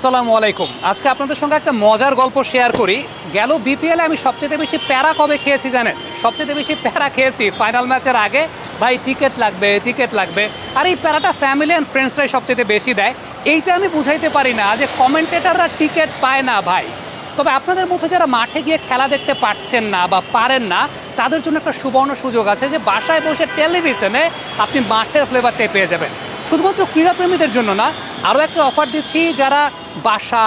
আসসালামু আলাইকুম। আজকে আপনাদের সঙ্গে একটা মজার গল্প শেয়ার করি। গেল বিপিএলে আমি সবচেয়ে বেশি প্যারা কবে খেয়েছি জানেন? সবচেয়ে বেশি প্যারা খেয়েছি ফাইনাল ম্যাচের আগে। ভাই টিকিট লাগবে টিকিট লাগবে। আর এই প্যারাটা ফ্যামিলি অ্যান্ড ফ্রেন্ডসরাই সবচেয়ে বেশি দেয়। এইটা আমি বুঝাইতে পারি না যে কমেন্টেটাররা টিকিট পায় না ভাই। তবে আপনাদের মধ্যে যারা মাঠে গিয়ে খেলা দেখতে পারছেন না বা পারেন না, তাদের জন্য একটা সুবর্ণ সুযোগ আছে যে বাসায় বসে টেলিভিশনে আপনি মাঠের ফ্লেভারটাই পেয়ে যাবেন। শুধুমাত্র ক্রীড়াপ্রেমীদের জন্য না আরও একটা অফার দিচ্ছি, যারা বাসা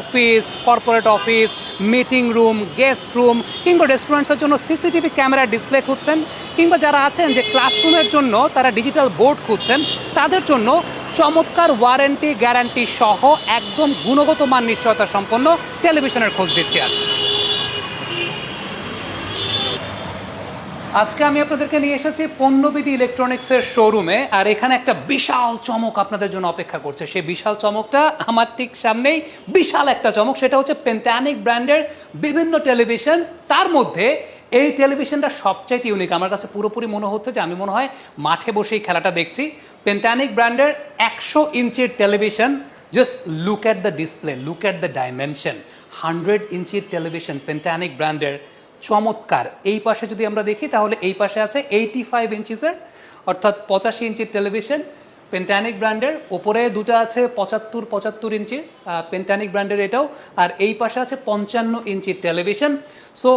office corporate office meeting room guest room কিংবা রেস্টুরেন্টসের জন্য সিসিটিভি ক্যামেরা ডিসপ্লে খুঁজছেন, কিংবা যারা আছেন যে ক্লাসরুমের জন্য তারা ডিজিটাল বোর্ড খুঁজছেন, তাদের জন্য চমৎকার ওয়ারেন্টি গ্যারান্টি সহ একদম গুণগত মান নিশ্চয়তা সম্পন্ন টেলিভিশনের খোঁজ দিচ্ছি আজ। আজকে আমি আপনাদেরকে নিয়ে এসেছি পণ্যবিধি ইলেকট্রনিক্সের শোরুমে, আর এখানে একটা বিশাল চমক আপনাদের জন্য অপেক্ষা করছে। সেই বিশাল চমকটা আমার ঠিক সামনেই বিশাল একটা চমক, সেটা হচ্ছে পেন্টানিক ব্র্যান্ডের বিভিন্ন টেলিভিশন। তার মধ্যে এই টেলিভিশনটা সবচাইতে ইউনিক আমার কাছে পুরোপুরি মনে হচ্ছে যে আমি মনে হয় মাঠে বসেই খেলাটা দেখছি। পেন্টানিক ব্র্যান্ডের একশো ইঞ্চির television just look at the display look at the dimension hundred ইঞ্চির টেলিভিশন পেন্টানিক ব্র্যান্ডের। চমৎকার। এই পাশে যদি আমরা দেখি, তাহলে এই পাশে আছে এইটি ফাইভ ইঞ্চিসের অর্থাৎ পঁচাশি ইঞ্চির টেলিভিশন পেন্টানিক ব্র্যান্ডের ওপরে দুটো আছে পঁচাত্তর পঁচাত্তর ইঞ্চির পেন্টানিক ব্র্যান্ডের এটাও। আর এই পাশে আছে পঞ্চান্ন ইঞ্চির টেলিভিশন সো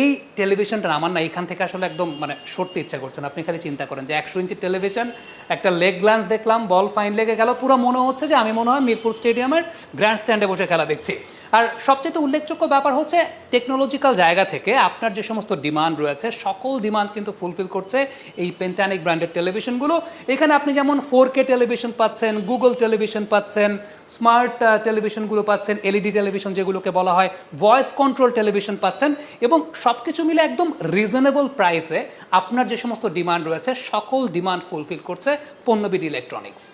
এই টেলিভিশনটা আমার না এখান থেকে আসলে একদম মানে সরতে ইচ্ছা করছেন আপনি খালি চিন্তা করেন যে একশো ইঞ্চির টেলিভিশন একটা লেগ গ্লান্স দেখলাম বল ফাইন লেগে গেল, পুরো মনে হচ্ছে যে আমি মনে হয় মিরপুর স্টেডিয়ামের গ্র্যান্ড স্ট্যান্ডে বসে খেলা দেখছি। আর সবচেয়ে উল্লেখযোগ্য ব্যাপার হচ্ছে টেকনোলজিক্যাল জায়গা থেকে আপনার যে সমস্ত ডিমান্ড রয়েছে, সকল ডিমান্ড কিন্তু ফুলফিল করছে এই পেন্টানিক ব্র্যান্ডের টেলিভিশনগুলো এখানে আপনি যেমন ফোর কে টেলিভিশন পাচ্ছেন গুগল টেলিভিশন পাচ্ছেন স্মার্ট টেলিভিশনগুলো পাচ্ছেন এলইডি টেলিভিশন যেগুলোকে বলা হয় ভয়েস কন্ট্রোল টেলিভিশন পাচ্ছেন এবং সব কিছু মিলে একদম রিজনেবল প্রাইসে আপনার যে সমস্ত ডিমান্ড রয়েছে, সকল ডিমান্ড ফুলফিল করছে পণ্যবিদ ইলেকট্রনিক্স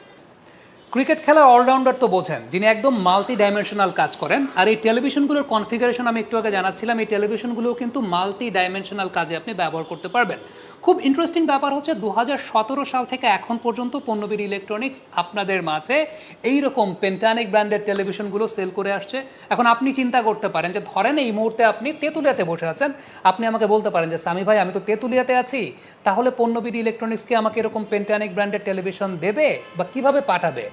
ক্রিকেট খেলা অলরাউন্ডার তো বোঝেন, যিনি একদম মাল্টি ডাইমেনশনাল কাজ করেন। আর এই টেলিভিশনগুলোর কনফিগারেশন আমি একটু আগে জানাচ্ছিলাম, এই টেলিভিশনগুলোও কিন্তু মাল্টি ডাইমেনশনাল কাজে আপনি ব্যবহার করতে পারবেন। খুব ইন্টারেস্টিং ব্যাপার হচ্ছে দু হাজার সতেরো সাল থেকে এখন পর্যন্ত পণ্যবীর ইলেকট্রনিক্স আপনাদের মাঝে এইরকম পেন্টানিক ব্র্যান্ডের টেলিভিশনগুলো সেল করে আসছে। এখন আপনি চিন্তা করতে পারেন যে, ধরেন এই মুহূর্তে আপনি তেঁতুলিয়াতে বসে আছেন, আপনি আমাকে বলতে পারেন যে স্বামী ভাই, আমি তো তেঁতুলিয়াতে আছি, তাহলে পণ্যবিধি ইলেকট্রনিক্সকে আমাকে এরকম পেন্টানিক ব্র্যান্ডের টেলিভিশন দেবে বা কীভাবে পাঠাবে?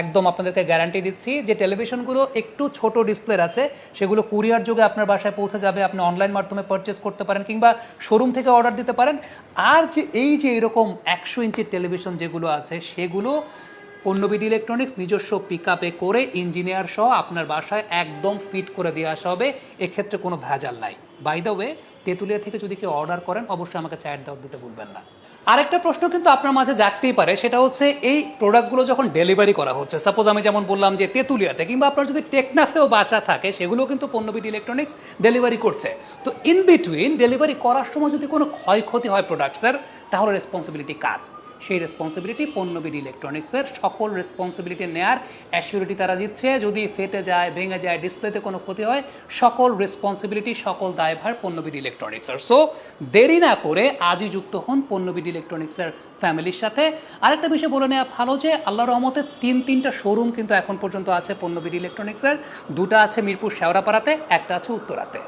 একদম আপনাদেরকে গ্যারান্টি দিচ্ছি যে টেলিভিশনগুলো একটু ছোট ডিসপ্লের আছে, সেগুলো কুরিয়ার যুগে আপনার বাসায় পৌঁছে যাবে, আপনি অনলাইন মাধ্যমে পারচেস করতে পারেন কিংবা শোরুম থেকে অর্ডার দিতে পারেন। আর যে এই যে এরকম একশো ইঞ্চির টেলিভিশন যেগুলো আছে, সেগুলো পণ্যবিধি ইলেকট্রনিক্স নিজস্ব পিক করে ইঞ্জিনিয়ার সহ আপনার বাসায় একদম ফিট করে দিয়ে আসা হবে, এক্ষেত্রে কোনো ভেজাল নাই। বাই দ্য ওয়ে তেঁতুলিয়া থেকে যদি কেউ অর্ডার করেন, অবশ্যই আমাকে চ্যাট দাও দিতে ভুলবেন না। আরেকটা প্রশ্ন কিন্তু আপনার মাঝে জাগতেই পারে, সেটা হচ্ছে এই প্রোডাক্টগুলো যখন ডেলিভারি করা হচ্ছে সাপোজ আমি যেমন বললাম যে তেঁতুলিয়াতে, কিংবা আপনার যদি টেকনাফেও বাসা থাকে, সেগুলো কিন্তু পণ্যবিধি ইলেকট্রনিক্স ডেলিভারি করছে। তো ইন বিটুইন ডেলিভারি করার সময় যদি কোনো ক্ষয়ক্ষতি হয় প্রোডাক্টসের তাহলে রেসপন্সিবিলিটি কার? সেই রেসপন্সিবিলিটি পণ্যবিধি ইলেকট্রনিক্সের সকল রেসপন্সিবিলিটি নেয়ার অ্যাসিউরিটি তারা দিচ্ছে। যদি ফেটে যায়, ভেঙে যায় ডিসপ্লেতে কোনো ক্ষতি হয়, সকল রেসপন্সিবিলিটি সকল দায়ভার পণ্যবিধি ইলেকট্রনিক্সের সো দেরি না করে আজই যুক্ত হন পণ্যবিধি ইলেকট্রনিক্সের ফ্যামিলির সাথে। আরেকটা বিষয় বলে নেওয়া ভালো যে আল্লাহ রহমতে তিন, তিনটা শোরুম কিন্তু এখন পর্যন্ত আছে পণ্যবিধি ইলেকট্রনিক্সের দুটো আছে মিরপুর শেওড়াপাড়াতে, একটা আছে উত্তরাতে।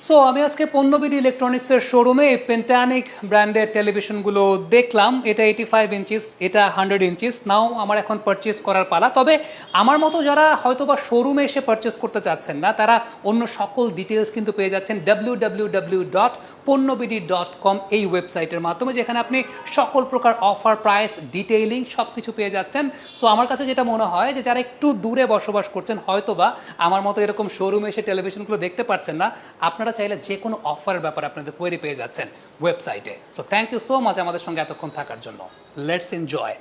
সো আমি আজকে পণ্যবিধি ইলেকট্রনিক্সের শোরুমে পেন্টানিক ব্র্যান্ডের টেলিভিশনগুলো দেখলাম। এটা এইটি ফাইভ ইঞ্চিস এটা হান্ড্রেড ইঞ্চিস নাও আমার এখন পারচেস করার পালা। তবে আমার মতো যারা হয়তো বা শোরুমে এসে পারচেস করতে চাচ্ছেন না, তারা অন্য সকল ডিটেলস কিন্তু পেয়ে যাচ্ছেন W W W dot PonnoBD dot com এই ওয়েবসাইটের মাধ্যমে, যেখানে আপনি সকল প্রকার অফার প্রাইস ডিটেইলিং সব কিছু পেয়ে যাচ্ছেন। সো আমার কাছে যেটা মনে হয় যে, যারা একটু দূরে বসবাস করছেন হয়তো বা আমার মতো এরকম শোরুমে এসে টেলিভিশনগুলো দেখতে পাচ্ছেন না আপনারা চাইলে যে কোনো অফারের ব্যাপারে আপনাদের কোয়েরি পেয়ে যাচ্ছেন ওয়েবসাইটে so thank you so much আমাদের সঙ্গে এতক্ষণ থাকার জন্য। Let's enjoy